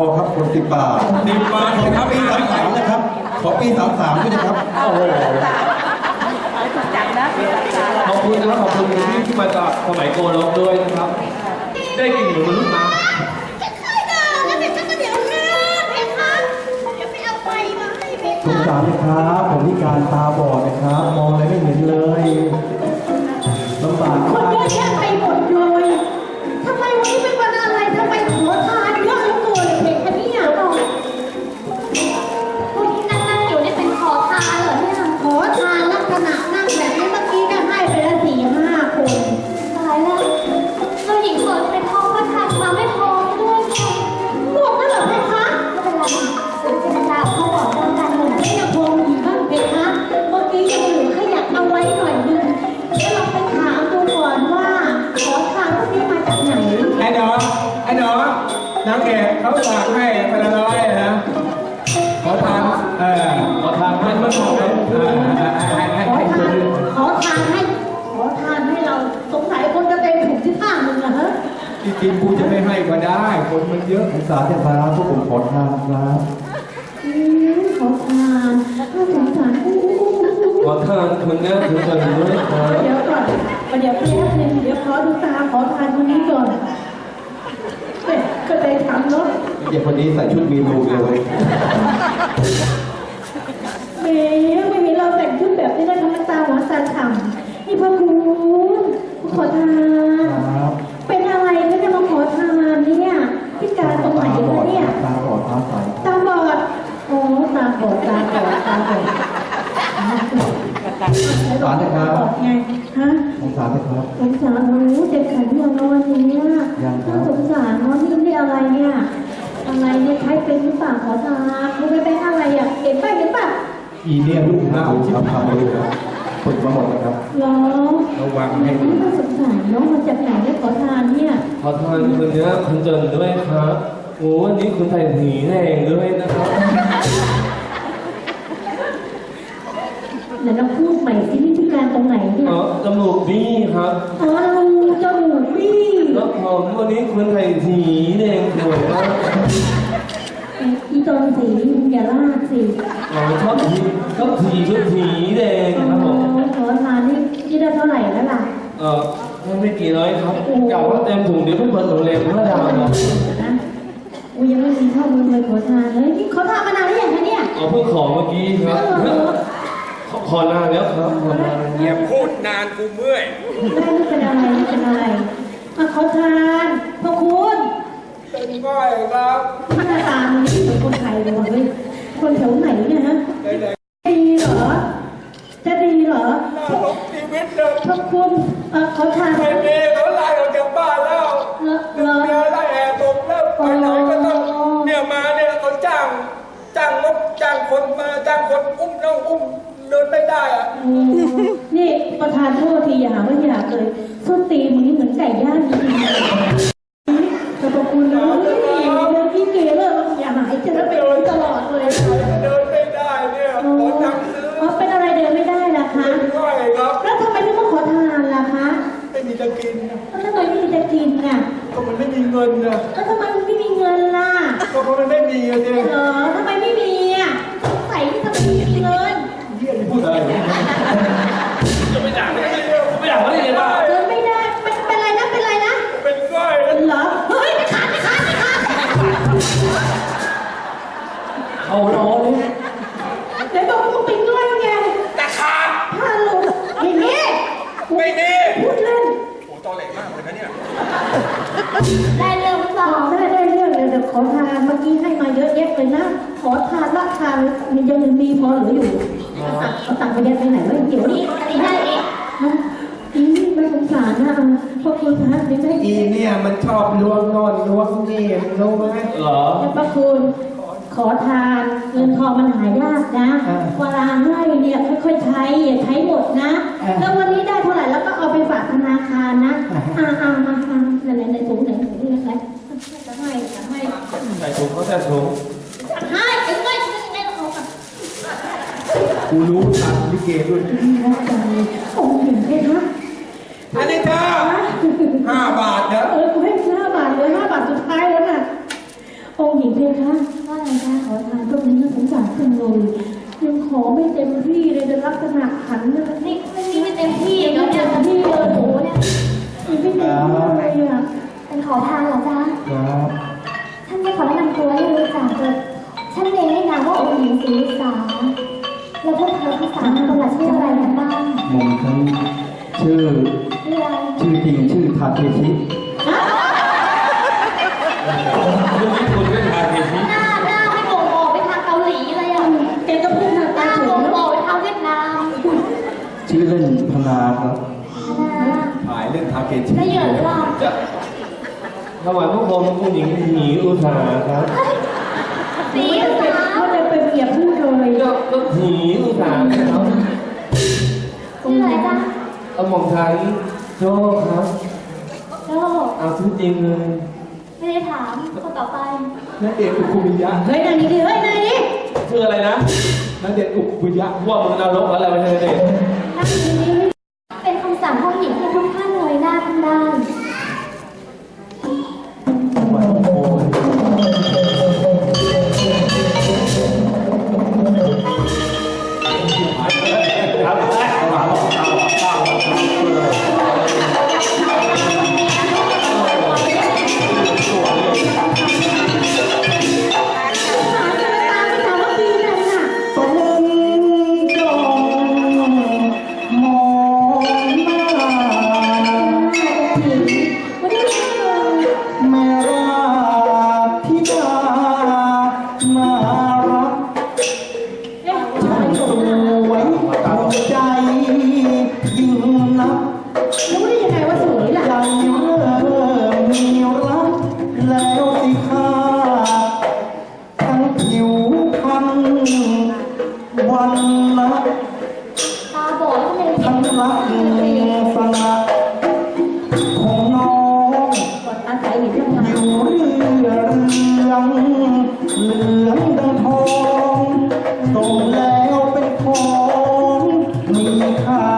พอครับคนสิบบาทสิบบาทขอนะครับปีสามสามนะครับ ขอปีสามสามด้วยนะครับ โอ้โหจัดนะพี่จัดจ้าขอบคุณนะครับขอบคุณพี่ที่มาจากสมัยโกลกด้วยนะครับ ได้กินหนูมนุษย์มาจะเคยด่าแล้วเดี๋ยวฉันก็เดี๋ยวแม่เพคะเดี๋ยวไปเอาไฟมาให้เพสงคะสารนะครับผมพิการตาบอดนะครับ มองอะไรไม่เห็นเลยลำบากคนมาก นางเอกเขาฝากให้พนร้อยนะ ขอทานเออขอทานให้มันบอกเลยเออให้ให้ขอให้ทานขอทานให้ ขอทานให้เราสงสัยคนจะเต็มถุงที่ข้างมึงนะฮะจริงๆกูจะไม่ให้ก็ได้ คนมันเยอะสงสารนะครับพวกผมขอทานครับอืมขอทานน่าสงสารอู้ขอทานคนนี้คุณจะด้วยครับเดี๋ยวก่อนเดี๋ยวแป๊บนึงเดี๋ยวขอดูตาขอทานคนนี้ก่อนเอ๊ะ ก็เลยถามเนาะเด็กคนนี้ใส่ชุดมีรูเลยเมย์ไม่มีเราแต่งชุดแบบนี้ได้ทำไมตาหวานตาฉ่ำนี่พ่อคุณขอทาน ครับเป็นอะไรก็จะมาขอทานเนี่ยพิการตรงไหนตาบอวะดเนี่ย ตาบอดตาใสตาบอดโอ้ตาบอดตาบอดตาบอดสงสารนะครับบอดไงฮะ สงสารนะครับ สงสารรู้เจ็บขันยังนอนอย่างเนี้ยยังครับ น่าสงสารเนาะนี่นี่ อะไรเนี่ยอะไรเนี่ยใช้เป็นหรือเปล่าขอทานรู้ไหมเป็นอะไรอะเห็นป่ะเห็นป่ะอีเนี่ยลูกหน้าผมครับทำมาดูครับฝึกมาหมดแล้วครับเหรอระวังให้นี่น่าสงสารเนาะมาจากไหนเนี่ยขอทานเนี่ยขอทานคนนี้คุณจนด้วยครับโอ้วันนี้คุณใส่หีแดงด้วยนะครับเดี๋ยวเราพูดใหม่สินี่พิการตรงไหนเนี่ยอ๋อจมูกบี้ครับอ๋อรูจมูกพี่ แล้วผมวันนี้คุณใส่หีแดงสวยมากอีตอนสีอย่าลากสิอ๋อชอบหีชอบหีชุดหีแดงครับผมขอทานนี่นี่ได้เท่าไหร่แล้วล่ะ เออไม่กี่ร้อยครับกล่าวว่าเต็มถุงเดี๋ยวเพิ่เปิดโรงแรมห้าดาวนะกูยังไม่มีข้อมูลเลยขอทานเลยนี่ขอทานมานานหรือยังคะเนี่ยอ๋อเพิ่งขอเมื่อกี้ครับขอขอนานแล้วครับขอนานอย่าพูดนานกูเมื่อยไม่เป็นอะไรไม่เป็นอะไร มาขอทานพระคุณเป็นก้อยครับหน้าตามันนี่เหมือนคนไทยเลยว่ะเฮ้ยคนแถวไหนเนี่ยฮะได้เลยดีเหรอ จะดีเหรอน่าลบชีวิตเลยพระคุณเออขอทานไม่มีเขาไล่ออกจากบ้านแล้วเลอะเลอะเมียไล่แอบผมแล้วไปไหนก็ต้องเนี่ยมาเนี่ยเขาจ้างจ้างรถจ้างคนมาจ้างคนอุ้มน้องอุ้มเดินไม่ได้อะอืมนี่ประธานโทษทีอย่าหาว่าอยากเลยส้นตีนมึงนี่เหมือนไก่ย่างจ กินนะแล้วทำไมไม่มีจะกินน่ะก็มันไม่มีเงินนะแล้วทำไมมันไม่มีเงินล่ะก็เพราะมันไม่มีอะเนี่ยเหรอทำไมไม่มีอะสงสัยที่ทำไมไม่มีเงิน เยี่ยนี่พูดอะไร ได้เรื่องต่อได้ได้เรื่องเลยเดี๋ยวขอทานเมื่อกี้ให้มาเยอะแยะเลยนะ ขอทานละทานมันยังมีพอเหลืออยู่เอาตังค์ไปยัดไปไหนวะเดี๋ยวนี้อะไรได้เองอีนี่ไม่สงสารนะพวกคุณคะเดี๋ยวได้อีเนี่ยมันชอบล้วงโน่นล้วงนี่รู้ไหมเหรอพระคุณขอทานเงินทองมันหายากนะเวลาให้เนี่ยค่อยๆใช้อย่าใช้หมดนะ แล้ววันนี้ได้เท่าไหร่แล้วก็เอาไป จะให้จะให้ใส่ถุงเขาใส่ถุงจะให้ไอ้ก้อยจะให้เรากับกูรู้ทันลิเกด้วยพี่รักใจองค์หญิงเพคะอันนี้เธอห้าบาทเนอะเออกูให้ห้าบาทเลยห้าบาทสุดท้ายแล้วน่ะองค์หญิงเพคะว่าอะไรคะขอทานพวกนี้น่าสงสารจังเลยยังขอไม่เต็มที่เลยจะลักษณะขันนะนี่ไม่มีไม่เต็มที่เดี๋ยวเนี่ยที่เลยโอ้โหเนี่ยยังไม่เต็มที่เลยอะเป็นขอทาน ให้รู้จักเลยฉันเองให้นามว่าองค์หญิงศรีสาแล้วพวกเธอทั้งสามคนล่ะชื่ออะไรกันบ้างหม่อมฉันชื่อ ชื่ออะไรชื่อจริงชื่อทาเคชิเรื่องญี่ปุ่นทาเห็นนี้หน้าหน้าไม่โกงออกไปทางเกาหลีเลยอะแกก็พูดหน้าหน้าเฉโงเนอกไปทางเวียดนามชื่อเล่นพนาครับ ถ่ายเรื่องทาเกชิแล้เหยินล่ะถวายพระพรผู้หญิงหนีอุทาครับ สีไม่สาได้ไม่ได้เป็นเกียรพูดเลยก็ก็หนีอุทาครับชื่ออะไรจ๊ะเอาหม่อมฉันโจ้ครับ โจ้เอาชื่อจริงเลยไม่ได้ถามคนต่อไปนักเอกอุคุมิยะเฮ้ยนายนี่ดิเฮ้ยนายนี่ชื่ออะไรนะนักเอกอุคุมิยะว่ามึงนรกอะไรไม่ใช่เด็ก ดก็เลยทั้งรักสนะของน้องอยู่เรื่องเรื่องเหลืองดังทองส่งแล้วเป็นของมีค่า